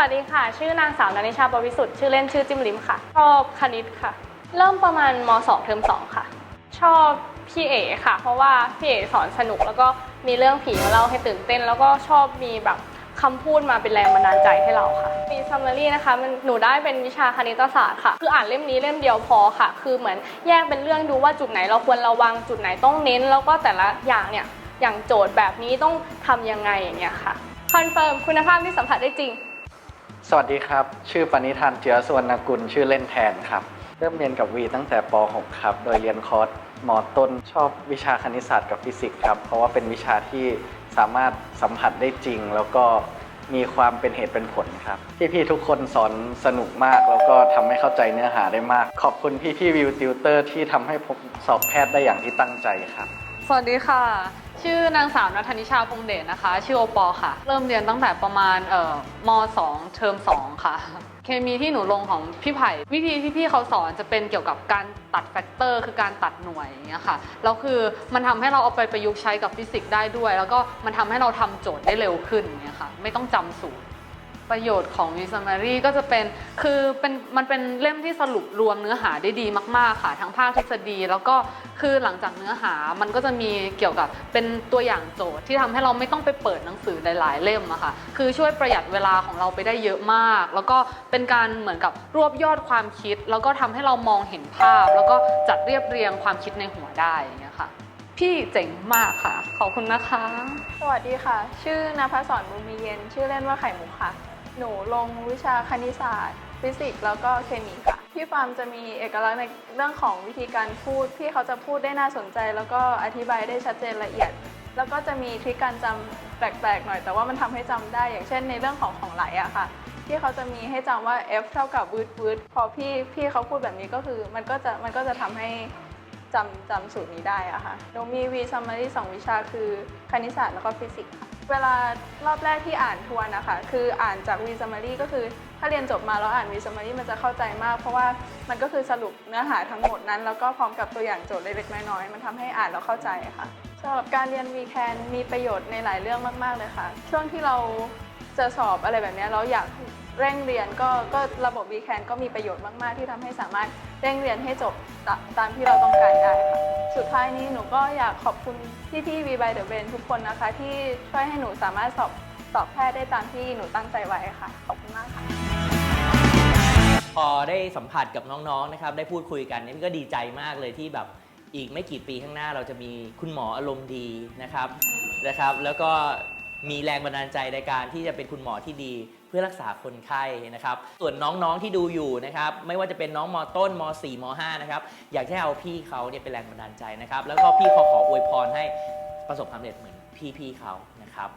วัสดีค่ะ ชื่อนางสาวนันิชาปวิสุทธิ์ ชื่อเล่นชื่อจิมลิมค่ะ ชอบคณิตค่ะ เริ่มประมาณม 2 เทอม 2 ค่ะ ชอบพี่เอ๋ค่ะ เพราะว่าพี่เอ๋สอนสนุกแล้วก็มีเรื่องผีมาเล่าให้ตื่นเต้น แล้วก็ชอบมีแบบคำพูดมาเป็นแรงบันดาลใจให้เราค่ะ มีซัมมารีนะคะมันหนูได้เป็นวิชาคณิตศาสตร์ค่ะ คืออ่านเล่มนี้เล่มเดียวพอค่ะ คือเหมือนแยกเป็นเรื่องดูว่าจุดไหนเราควรระวังจุดไหนต้องเน้น แล้วก็แต่ละอย่างเนี่ยอย่างโจทย์แบบนี้ต้องทำยังไงอย่างเงี้ยค่ะคอนเฟิร์มคุณภาพที่สัมผัสได้จริง สวัสดีครับ ชื่อปณิธานเจือสวนกุลชื่อเล่นแทนครับ เริ่มเรียนกับวีตั้งแต่ป .6 ครับ โดยเรียนคอร์สมอต้นชอบวิชาคณิตศาสตร์กับฟิสิกส์ครับ เพราะว่าเป็นวิชาที่สามารถสัมผัสได้จริง แล้วก็มีความเป็นเหตุเป็นผลครับพี่ๆทุกคนสอนสนุกมากแล้วก็ทำให้เข้าใจเนื้อหาได้มาก ขอบคุณพี่ๆวิวติวเตอร์ที่ทำให้ผมสอบแพทย์ได้อย่างที่ตั้งใจครับ สวัสดีค่ะ ชื่อนางสาวนัทนิชาพงเดชนะคะ ชื่อโอปอค่ะ เริ่มเรียนตั้งแต่ประมาณเอ่อม 2 เทอม 2 ค่ะ เคมีที่หนูลงของพี่ไผ่วิธีที่พี่เขาสอนจะเป็นเกี่ยวกับการตัดแฟกเตอร์ คือการตัดหน่วยอย่างเงี้ยค่ะแล้วคือมันทำให้เราเอาไปประยุกต์ใช้กับฟิสิกส์ได้ด้วย แล้วก็มันทำให้เราทำโจทย์ได้เร็วขึ้นอย่างเงี้ยค่ะไม่ต้องจำสูตร ประโยชน์ของ v i s u m m a r y ก็จะเป็นคือเป็นมันเป็นเล่มที่สรุปรวมเนื้อหาได้ดีมาก ๆ ค่ะ ทั้งภาคทฤษฎี แล้วก็คือหลังจากเนื้อหามันก็จะมีเกี่ยวกับเป็นตัวอย่างโจทย์ที่ทำให้เราไม่ต้องไปเปิดหนังสือหลาย ๆ เล่มอะค่ะ คือช่วยประหยัดเวลาของเราไปได้เยอะมาก แล้วก็เป็นการเหมือนกับรวบยอดความคิด แล้วก็ทำให้เรามองเห็นภาพ แล้วก็จัดเรียบเรียงความคิดในหัวได้อย่างเงี้ยค่ะพี่เจ๋งมากค่ะ ขอบคุณนะคะ สวัสดีค่ะ ชื่อนภศรบุญมีเย็น ชื่อเล่นว่าไข่มุกค่ะ หนูลงวิชาคณิตศาสตร์ ฟิสิกส์แล้วก็เคมีค่ะ พี่ฟาร์มจะมีเอกลักษณ์ในเรื่องของวิธีการพูด พี่เขาจะพูดได้น่าสนใจ แล้วก็อธิบายได้ชัดเจนละเอียด แล้วก็จะมีทริคการจำแปลกๆหน่อย แต่ว่ามันทำให้จำได้ อย่างเช่นในเรื่องของของไหลอะค่ะ ที่เขาจะมีให้จำว่า F เท่ากับวืดวืดพอพี่พี่เขาพูดแบบนี้ก็คือมันก็จะมันก็จะทำให้จำจำสูตรนี้ได้อะค่ะหนูมี V summary สองวิชาคือคณิตศาสตร์แล้วก็ฟิสิกส์ค่ะ เวลารอบแรกที่อ่านทวนนะคะคืออ่านจากวีซัมมารีก็คือถ้าเรียนจบมาแล้วอ่านวีซัมมารีมันจะเข้าใจมาก เพราะว่ามันก็คือสรุปเนื้อหาทั้งหมดนั้น แล้วก็พร้อมกับตัวอย่างโจทย์เล็กๆน้อยๆมันทำให้อ่านแล้วเข้าใจค่ะสำหรับการเรียนวีแคนมีประโยชน์ในหลายเรื่องมาก ๆเลยค่ะ ช่วงที่เราจะสอบอะไรแบบนี้เราอยาก เร่งเรียนก็ก็ระบบ VCAN ก็มีประโยชน์มาก ๆ ที่ทำให้สามารถเร่งเรียนให้จบตาตามที่เราต้องการได้ค่ะสุดท้ายนี้หนูก็อยากขอบคุณพี่ๆ V by the Brain ทุกคนนะคะ ที่ช่วยให้หนูสามารถสอบสอบแพทย์ได้ตามที่หนูตั้งใจไว้ค่ะ ขอบคุณมากค่ะ พอได้สัมผัสกับน้องๆ นะครับ ได้พูดคุยกันนี่ก็ดีใจมากเลยที่แบบอีกไม่กี่ปีข้างหน้าเราจะมีคุณหมออารมณ์ดีนะครับนะครับ แล้วก็ มีแรงบันดาลใจในการที่จะเป็นคุณหมอที่ดีเพื่อรักษาคนไข้นะครับ ส่วนน้องๆที่ดูอยู่นะครับ ไม่ว่าจะเป็นน้องมต้นม4ม5นะครับ อยากให้เอาพี่เขาเนี่ยเป็นแรงบันดาลใจนะครับ แล้วก็พี่ขอขออวยพรให้ประสบความสำเร็จเหมือนพี่ๆเขานะครับ